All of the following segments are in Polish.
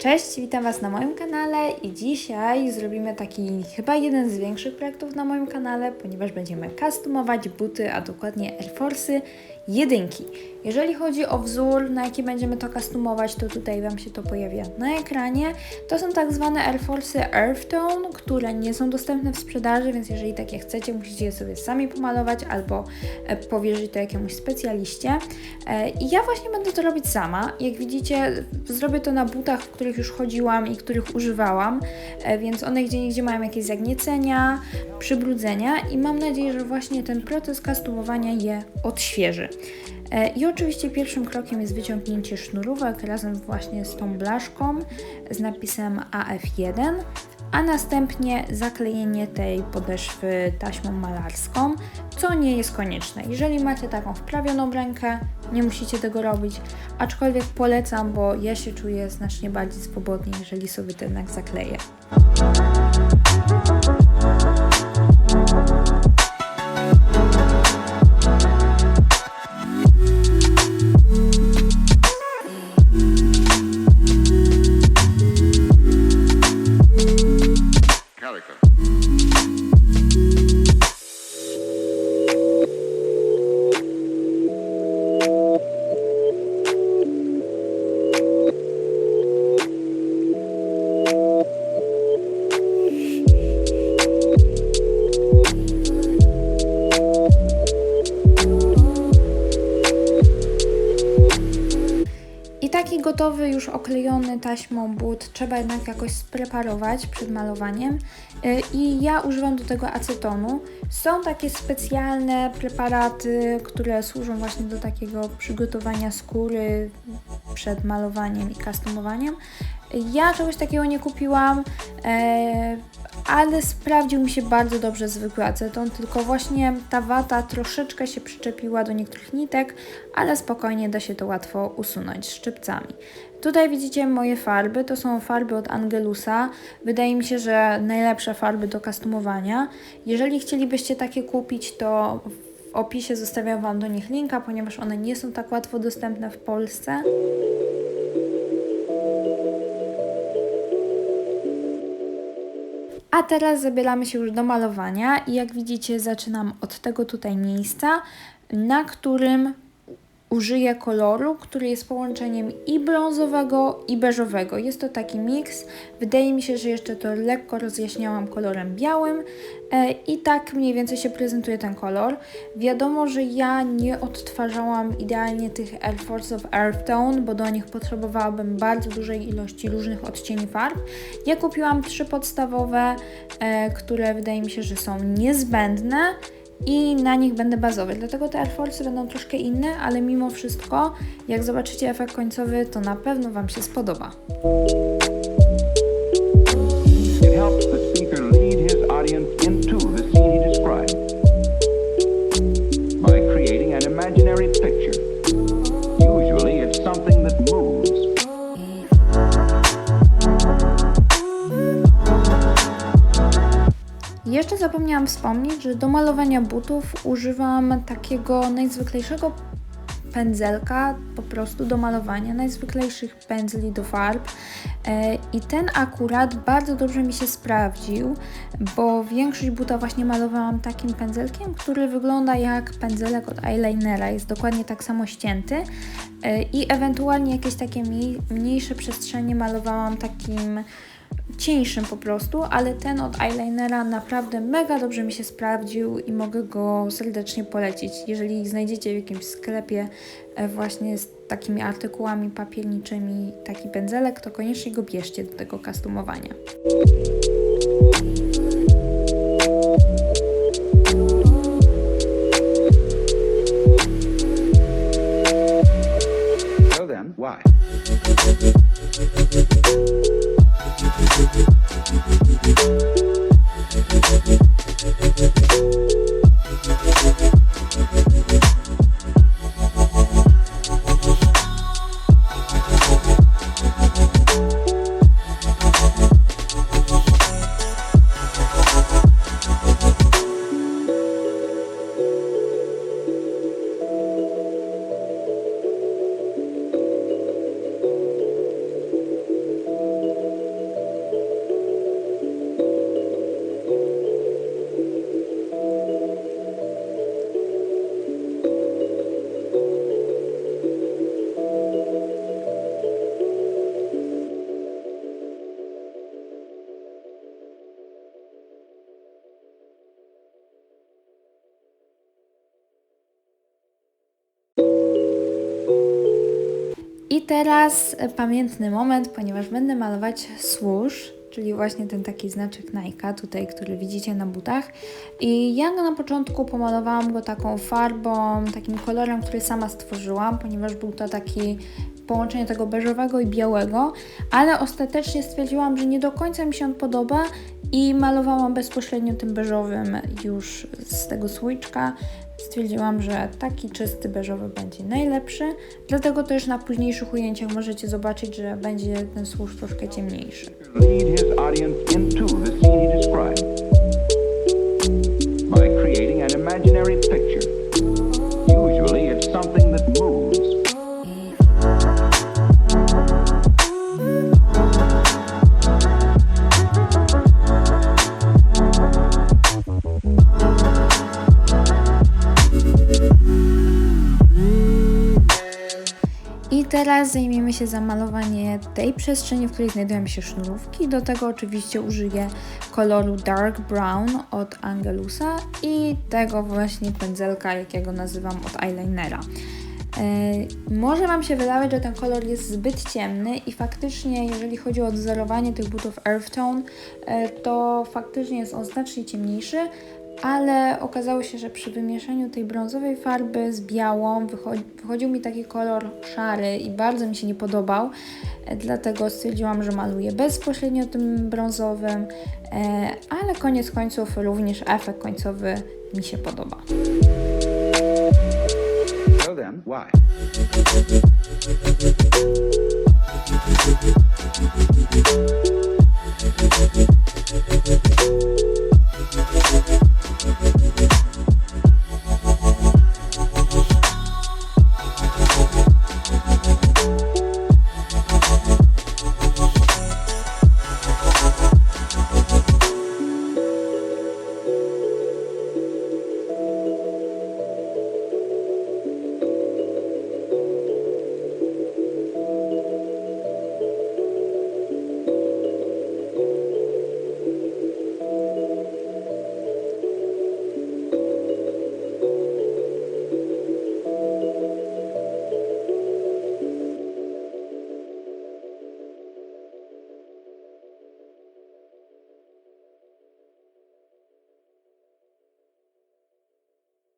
Cześć, witam Was na moim kanale i dzisiaj zrobimy taki chyba jeden z większych projektów na moim kanale, ponieważ będziemy customować buty, a dokładnie Air Force'y jedynki. Jeżeli chodzi o wzór, na jaki będziemy to customować, to tutaj Wam się to pojawia na ekranie. To są tak zwane Air Force'y Earth Tone, które nie są dostępne w sprzedaży, więc jeżeli takie chcecie, musicie je sobie sami pomalować albo e, powierzyć to jakiemuś specjaliście. E, I ja właśnie będę to robić sama. Jak widzicie, zrobię to na butach, w których już chodziłam i których używałam, e, więc one gdzie niegdzie mają jakieś zagniecenia, przybrudzenia i mam nadzieję, że właśnie ten proces customowania je odświeży. E, I oczywiście pierwszym krokiem jest wyciągnięcie sznurówek razem właśnie z tą blaszką z napisem AF1, a następnie zaklejenie tej podeszwy taśmą malarską, co nie jest konieczne. Jeżeli macie taką wprawioną rękę, nie musicie tego robić, aczkolwiek polecam, bo ja się czuję znacznie bardziej swobodnie, jeżeli sobie jednak zakleję. Gotowy, już oklejony taśmą but trzeba jednak jakoś spreparować przed malowaniem. Y, I ja używam do tego acetonu. Są takie specjalne preparaty, które służą właśnie do takiego przygotowania skóry przed malowaniem i customowaniem. Ja czegoś takiego nie kupiłam, e, ale sprawdził mi się bardzo dobrze zwykły aceton, tylko właśnie ta wata troszeczkę się przyczepiła do niektórych nitek, ale spokojnie da się to łatwo usunąć szczypcami. Tutaj widzicie moje farby, to są farby od Angelusa. Wydaje mi się, że najlepsze farby do customowania. Jeżeli chcielibyście takie kupić, to w opisie zostawiam Wam do nich linka, ponieważ one nie są tak łatwo dostępne w Polsce. A teraz zabieramy się już do malowania i jak widzicie zaczynam od tego tutaj miejsca, na którym użyję koloru, który jest połączeniem i brązowego i beżowego. Jest to taki miks. Wydaje mi się, że jeszcze to lekko rozjaśniałam kolorem białym e, i tak mniej więcej się prezentuje ten kolor. Wiadomo, że ja nie odtwarzałam idealnie tych Air Force of Earth Tone, bo do nich potrzebowałabym bardzo dużej ilości różnych odcieni farb. Ja kupiłam trzy podstawowe, e, które wydaje mi się, że są niezbędne i na nich będę bazować. Dlatego te Air Force będą troszkę inne, ale mimo wszystko, jak zobaczycie efekt końcowy, to na pewno Wam się spodoba. It helps the zapomniałam wspomnieć, że do malowania butów używam takiego najzwyklejszego pędzelka po prostu do malowania, najzwyklejszych pędzli do farb. E, i ten akurat bardzo dobrze mi się sprawdził, bo większość buta właśnie malowałam takim pędzelkiem, który wygląda jak pędzelek od eyelinera, jest dokładnie tak samo ścięty. E, i ewentualnie jakieś takie mniej, mniejsze przestrzenie malowałam takim cieńszym po prostu, ale ten od eyelinera naprawdę mega dobrze mi się sprawdził i mogę go serdecznie polecić. Jeżeli znajdziecie w jakimś sklepie e, właśnie z takimi artykułami papierniczymi taki pędzelek, to koniecznie go bierzcie do tego customowania. So then, why? I teraz pamiętny moment, ponieważ będę malować swoosh, czyli właśnie ten taki znaczek Nike tutaj, który widzicie na butach. I ja go na początku pomalowałam go taką farbą, takim kolorem, który sama stworzyłam, ponieważ był to taki połączenie tego beżowego i białego, ale ostatecznie stwierdziłam, że nie do końca mi się on podoba i malowałam bezpośrednio tym beżowym już z tego słoiczka. Stwierdziłam, że taki czysty beżowy będzie najlepszy, dlatego też na późniejszych ujęciach możecie zobaczyć, że będzie ten służ troszkę ciemniejszy. Się zamalowanie tej przestrzeni, w której znajdują się sznurówki. Do tego oczywiście użyję koloru Dark Brown od Angelusa i tego właśnie pędzelka, jakiego nazywam od eyelinera. E, może Wam się wydawać, że ten kolor jest zbyt ciemny i faktycznie, jeżeli chodzi o odzorowanie tych butów Earth Tone, e, to faktycznie jest on znacznie ciemniejszy, ale okazało się, że przy wymieszaniu tej brązowej farby z białą wychodzi, wychodził mi taki kolor szary i bardzo mi się nie podobał, e, dlatego stwierdziłam, że maluję bezpośrednio tym brązowym, e, ale koniec końców również efekt końcowy mi się podoba. Then, why?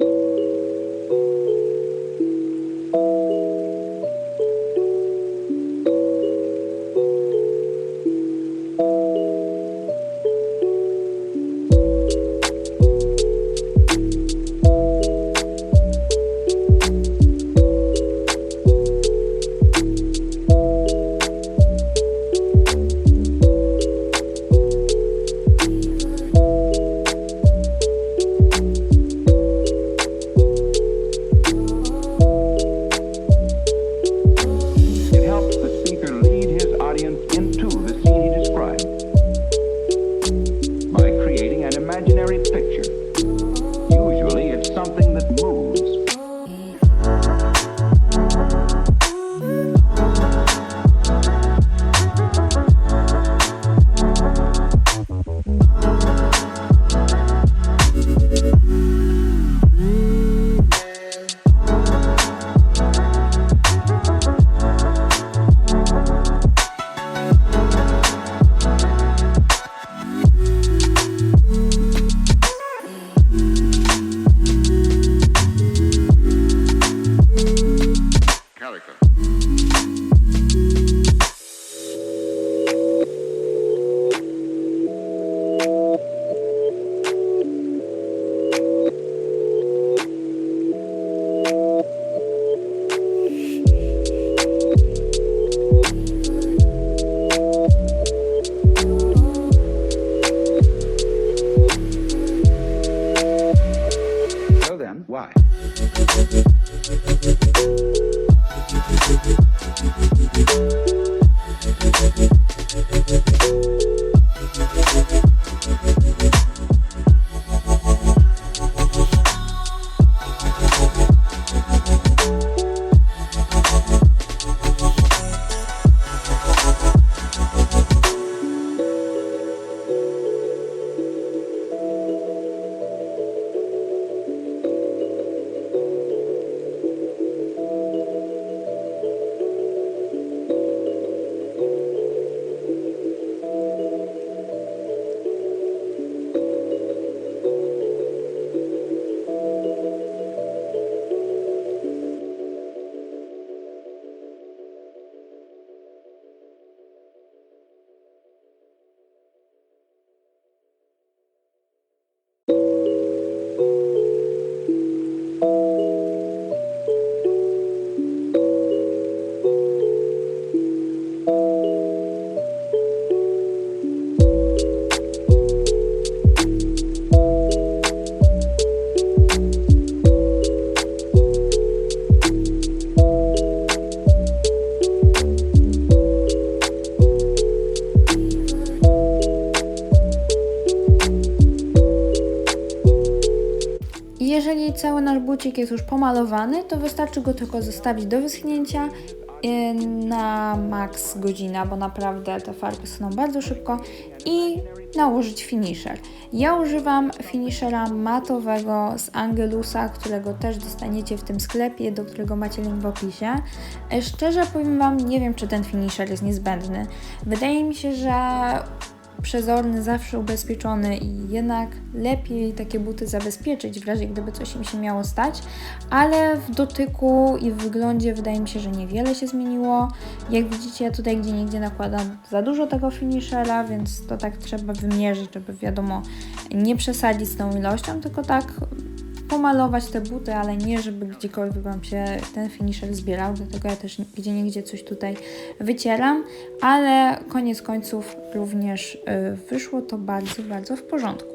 you cały nasz bucik jest już pomalowany, to wystarczy go tylko zostawić do wyschnięcia y, na maks godzina, bo naprawdę te farby są bardzo szybko i nałożyć finisher. Ja używam finishera matowego z Angelusa, którego też dostaniecie w tym sklepie, do którego macie link w opisie. E, Szczerze powiem Wam, nie wiem czy ten finisher jest niezbędny. Wydaje mi się, że przezorny, zawsze ubezpieczony i jednak lepiej takie buty zabezpieczyć w razie gdyby coś im się miało stać, ale w dotyku i w wyglądzie wydaje mi się, że niewiele się zmieniło. Jak widzicie, ja tutaj gdzie nigdzie nakładam za dużo tego finishera, więc to tak trzeba wymierzyć, żeby wiadomo nie przesadzić z tą ilością, tylko tak pomalować te buty, ale nie żeby gdziekolwiek Wam się ten finisher zbierał, dlatego ja też gdzie niegdzie coś tutaj wycieram, ale koniec końców również y, wyszło to bardzo, bardzo w porządku.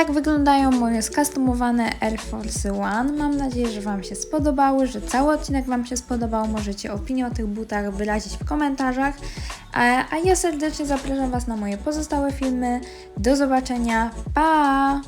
Tak wyglądają moje skustomowane Air Force One. Mam nadzieję, że Wam się spodobały, że cały odcinek Wam się spodobał. Możecie opinię o tych butach wyrazić w komentarzach. A ja serdecznie zapraszam Was na moje pozostałe filmy. Do zobaczenia. Pa!